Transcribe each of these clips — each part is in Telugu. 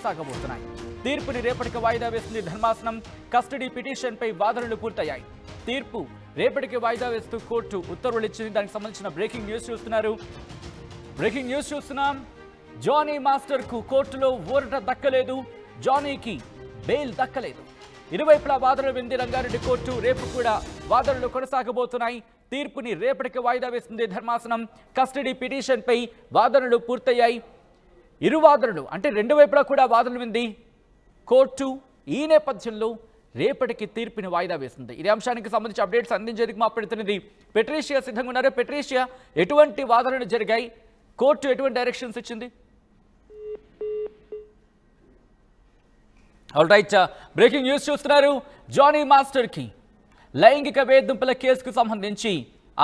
కొనసాగబోతున్నాయి. తీర్పుని రేపటికి వాయిదా వేస్తుంది ధర్మాసనం. కస్టడీ పిటిషన్పై వాదనలు పూర్తయ్యాయి. తీర్పు రేపటికి వాయిదా వేస్తూ కోర్టు ఉత్తర్వులు ఇచ్చింది. దానికి సంబంధించిన బ్రేకింగ్ న్యూస్ చూస్తున్నారు. బ్రేకింగ్ న్యూస్ చూస్తున్నాం. జానీ మాస్టర్కు కోర్టులో ఊరట దక్కలేదు. జానీకి బెయిల్ దక్కలేదు. ఇరువైపులా వాదనలు వింది రంగారెడ్డి కోర్టు. రేపు కూడా వాదనలు కొనసాగబోతున్నాయి. తీర్పుని రేపటికి వాయిదా వేస్తుంది ధర్మాసనం. కస్టడీ పిటిషన్పై వాదనలు పూర్తయ్యాయి. ఇరు వాదనలు అంటే రెండు వైపులా కూడా వాదన ఉంది. కోర్టు ఈ నేపథ్యంలో రేపటికి తీర్పుని వాయిదా వేస్తుంది ఇదే అంశానికి సంబంధించి అప్డేట్స్ అందించేందుకు మా ప్రతినిధి పెట్రీషియా సిద్ధంగా ఉన్నారు. పెట్రీషియా ఎటువంటి వాదనలు జరిగాయి? కోర్టు ఎటువంటి డైరెక్షన్స్ ఇచ్చింది? ఆల్ రైట్ బ్రేకింగ్ న్యూస్ చూస్తున్నారు. జానీ మాస్టర్కి లైంగిక వేధింపుల కేసుకు సంబంధించి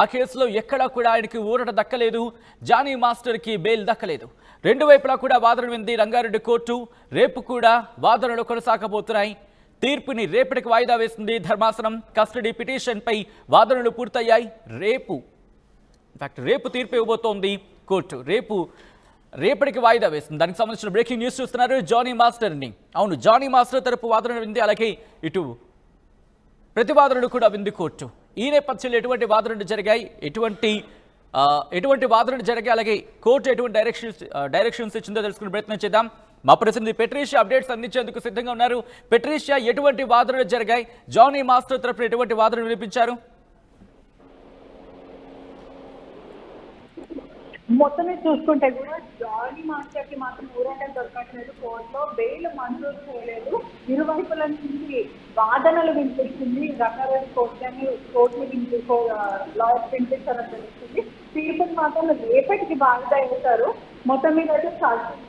ఆ కేసులో ఎక్కడా కూడా ఆయనకి ఊరట దక్కలేదు. జానీ మాస్టర్కి బెయిల్ దక్కలేదు. రెండు వైపులా కూడా వాదన వింది రంగారెడ్డి కోర్టు. రేపు కూడా వాదనలు కొనసాగబోతున్నాయి. తీర్పుని రేపటికి వాయిదా వేస్తుంది ధర్మాసనం. కస్టడీ పిటిషన్పై వాదనలు పూర్తయ్యాయి. రేపు ఇన్ఫాక్ట్ రేపు తీర్పు ఇవ్వబోతోంది కోర్టు. రేపు రేపటికి వాయిదా వేస్తుంది దానికి సంబంధించిన బ్రేకింగ్ న్యూస్ చూస్తున్నారు జానీ మాస్టర్ని. అవును జానీ మాస్టర్ తరపు వాదన వింది. అలాగే ఇటు ప్రతివాదనలు కూడా వింది కోర్టు. ఈ నేపథ్యంలో ఎటువంటి వాదనలు జరిగాయి? ఎటువంటి ఎటువంటి వాదనలు జరిగాయి? అలాగే కోర్టు ఎటువంటి డైరెక్షన్స్ డైరెక్షన్స్ ఇచ్చిందో తెలుసుకునే ప్రయత్నం చేద్దాం. మా ప్రతినిధి పెట్రీషియా అప్డేట్స్ అందించేందుకు సిద్ధంగా ఉన్నారు. పెట్రీషియా ఎటువంటి వాదనలు జరిగాయి? జానీ మాస్టర్ తరఫున ఎటువంటి వాదనలు వినిపించారు? మొత్తం చూసుకుంటే కూడా జానీ మాస్టర్కి మాత్రం ఊరంటే దొరకట్లేదు. కోర్టులో బెయిల్ మంజూరు చేయలేదు. ఇరువైపుల నుంచి వాదనలు వినిపిస్తుంది. రకరకాల కోర్టులని కోర్టులు వినిపించో లాయర్స్ వినిపించారని తెలుస్తుంది. తీర్పుని మాత్రం రేపటికి బాగా వేశారు మొత్తం మీద అయితే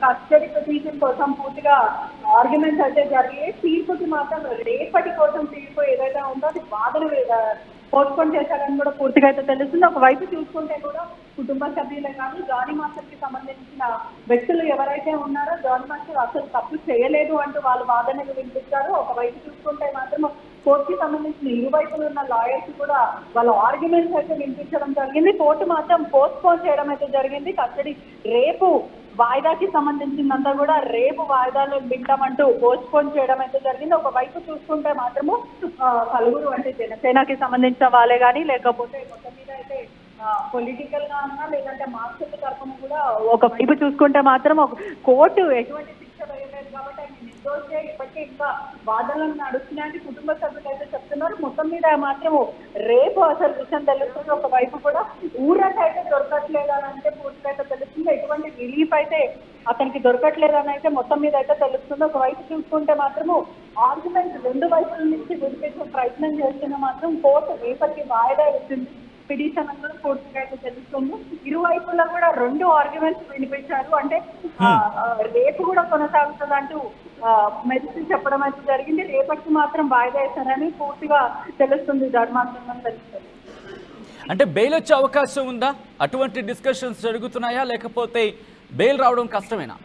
కస్టడీ పిటిషన్ కోసం పూర్తిగా ఆర్గ్యుమెంట్స్ అయితే జరిగాయి. తీర్పుకి మాత్రం రేపటి కోసం తీర్పు ఏదైతే ఉందో అది వాదన పోస్ట్పోన్ చేశారని కూడా పూర్తిగా అయితే తెలుస్తుంది. ఒకవైపు చూసుకుంటే కూడా కుటుంబ సభ్యులే కానీ జానీ మాస్టర్కి సంబంధించిన వ్యక్తులు ఎవరైతే ఉన్నారో జానీ మాస్టర్ అసలు తప్పు చేయలేదు అంటూ వాళ్ళు వాదనలు వినిపిస్తారు. ఒకవైపు చూసుకుంటే మాత్రం కోర్టుకి సంబంధించిన ఇరువైపులు ఉన్న లాయర్స్ కూడా వాళ్ళ ఆర్గ్యుమెంట్స్ అయితే వినిపించడం జరిగింది. కోర్టు మాత్రం పోస్ట్పోన్ చేయడం అయితే జరిగింది. కస్టడీ రేపు వాయిదాకి సంబంధించిందంతా కూడా రేపు వాయిదాలు వింటామంటూ పోస్ట్పోన్ చేయడం అయితే జరిగింది. ఒకవైపు చూసుకుంటే మాత్రము పలువురు అంటే జనసేనకి సంబంధించిన వాళ్ళే కానీ లేకపోతే మొత్తం మీద అయితే పొలిటికల్గా ఉన్నా లేదంటే మార్క్సిస్ట్ తరఫున కూడా ఒకవైపు చూసుకుంటే మాత్రం ఒక కోర్టు ఎటువంటి శిక్ష వేయలేదు కాబట్టి ఆయన నిర్దోషే. ఇప్పటికే ఇంకా వాదనలు నడుస్తున్నాయని కుటుంబ సభ్యులు అయితే చెప్తున్నారు. మొత్తం మీద మాత్రం రేపు అసలు విషయం తెలుస్తుంది. ఒకవైపు కూడా ఊరట అయితే దొరకట్లేదు అని అంటే పూర్తిగా తెలుస్తుంది ఎటువంటి రిలీఫ్ అయితే అతనికి దొరకట్లేదు అని అయితే మొత్తం మీద అయితే తెలుస్తుంది. ఒకవైపు చూసుకుంటే మాత్రము ఆర్గ్యుమెంట్ రెండు వైపుల నుంచి వినిపించే ప్రయత్నం చేస్తున్న మాత్రం కోర్టు రేపటికి వాయిదా ఇస్తుంది పిటిషన్ కూడా పూర్తిగా అయితే తెలుస్తుంది. ఇరువైపులా కూడా రెండు ఆర్గ్యుమెంట్స్ వినిపించారు అంటే రేపు కూడా కొనసాగుతుంది అంటూ మెడిసిన్ చెప్పడం అయితే జరిగింది. రేపటికి మాత్రం వాయిదా వేశారని పూర్తిగా తెలుస్తుంది. ధర్మాసనం తెలుస్తుంది. అంటే బెయిల్ వచ్చే అవకాశం ఉందా? అటువంటి డిస్కషన్స్ జరుగుతున్నాయా? లేకపోతే బెయిల్ రావడం కష్టమేనా?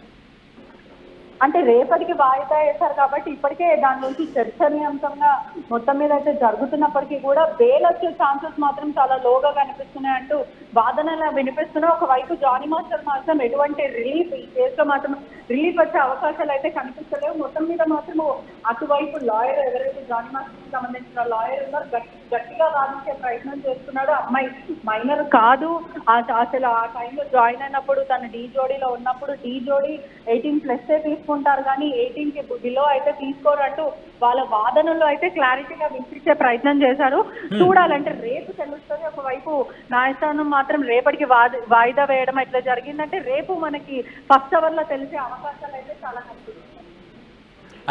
అంటే రేపటికి వాయిదా వేశారు కాబట్టి ఇప్పటికే దాని నుంచి చర్చనీయాంశంగా మొత్తం మీద అయితే జరుగుతున్నప్పటికీ కూడా బెయిల్ వచ్చే ఛాన్సెస్ మాత్రం చాలా లోగా కనిపిస్తున్నాయి అంటూ వాదనలు వినిపిస్తున్నాయి ఒకవైపు జానీ మాస్టర్ మాత్రం ఎటువంటి రిలీఫ్ ఈ కేసులో మాత్రం రిలీఫ్ వచ్చే అవకాశాలు అయితే కనిపిస్తలేవు. మొత్తం మీద మాత్రం అటువైపు లాయర్ ఎవరైతే జానీ మాస్టర్ సంబంధించిన లాయర్ ఉన్నారో గట్టి గట్టిగా వాదించే ప్రయత్నం చేస్తున్నాడు అమ్మాయి మైనర్ కాదు. ఆ- అసలు ఆ టైంలో జాయిన్ అయినప్పుడు తన డీ జోడీలో ఉన్నప్పుడు డీ జోడీ ఎయిటీన్ ప్లస్ తీసుకుని తీసుకుంటారు కానీ ఎయిటీన్కి బిలో అయితే తీసుకోరు అంటూ వాళ్ళ వాదనలో అయితే క్లారిటీగా వినిపించే ప్రయత్నం చేశారు. చూడాలంటే రేపు తెలుస్తుంది. ఒకవైపు న్యాయస్థానం మాత్రం రేపటికి వాయిదా వేయడం ఇట్లా జరిగిందంటే రేపు మనకి ఫస్ట్ అవర్లో తెలిసే అవకాశాలు అయితే చాలా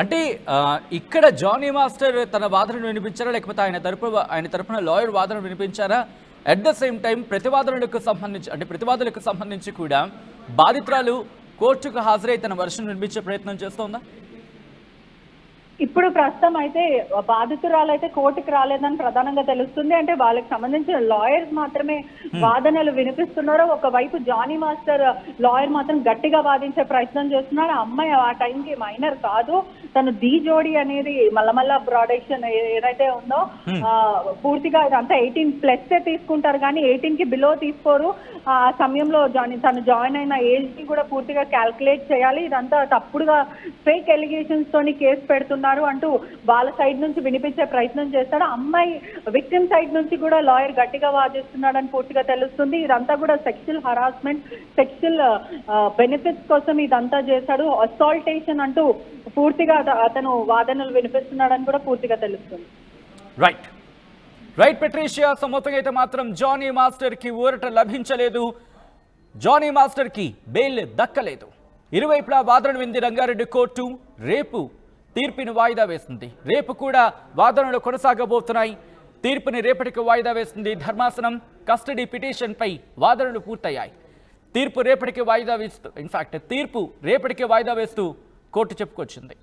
అంటే ఇక్కడ జానీ మాస్టర్ తన వాదనను వినిపించారా? లేకపోతే ఆయన తరపు ఆయన తరపున లాయర్ వాదన వినిపించారా? అట్ ద సేమ్ టైం ప్రతివాదనలకు సంబంధించి అంటే ప్రతివాదులకు సంబంధించి కూడా బాధితురాలు కోర్టుకు హాజరై తన వర్షం వినిపించే ప్రయత్నం చేస్తోందా? ఇప్పుడు ప్రస్తుతం అయితే బాధితురాలు అయితే కోర్టుకు రాలేదని ప్రధానంగా తెలుస్తుంది. అంటే వాళ్ళకి సంబంధించిన లాయర్స్ మాత్రమే వాదనలు వినిపిస్తున్నారు ఒకవైపు జానీ మాస్టర్ లాయర్ మాత్రం గట్టిగా వాదించే ప్రయత్నం చేస్తున్నాడు. ఆ అమ్మాయి ఆ టైంకి మైనర్ కాదు. తను ది జోడి అనేది మల్లమల్ల ప్రొడక్షన్ ఏదైతే ఉందో పూర్తిగా ఇదంతా ఎయిటీన్ ప్లస్ తీసుకుంటారు కానీ ఎయిటీన్కి బిలో తీసుకోరు. ఆ సమయంలో జాయిన్ తను జాయిన్ అయిన ఏజ్ని కూడా పూర్తిగా క్యాల్కులేట్ చేయాలి. ఇదంతా తప్పుడుగా ఫేక్ ఎలిగేషన్స్ తోని కేసు పెడుతున్నారు అంటూ వాళ్ళ సైడ్ నుంచి వినిపించే ప్రయత్నం చేస్తాడు. అమ్మాయి విక్టిమ్ సైడ్ నుంచి కూడా లాయర్ గట్టిగా వాదిస్తున్నాడని పూర్తిగా తెలుస్తుంది. ఇదంతా కూడా సెక్షువల్ హరాస్మెంట్ సెక్షువల్ బెనిఫిట్స్ కోసం ఇదంతా చేశాడు. అసాల్టేషన్ అంటూ పూర్తిగా అతను వాదనలు వినిపిస్తున్నాడని కూడా పూర్తిగా తెలుస్తుంది. రైట్ రైట్ పెట్రీషియా సమూహంగా అయితే మాత్రం జానీ మాస్టర్కి ఊరట లభించలేదు. జానీ మాస్టర్కి బెయిల్ దక్కలేదు. ఇరువైపులా వాదన వింది రంగారెడ్డి కోర్టు. రేపు తీర్పుని వాయిదా వేస్తుంది రేపు కూడా వాదనలు కొనసాగబోతున్నాయి. తీర్పుని రేపటికి వాయిదా వేస్తుంది ధర్మాసనం కస్టడీ పిటిషన్పై వాదనలు పూర్తయ్యాయి. తీర్పు రేపటికి వాయిదా వేస్తూ ఇన్ఫాక్ట్ తీర్పు రేపటికి వాయిదా వేస్తూ కోర్టు చెప్పుకొచ్చింది.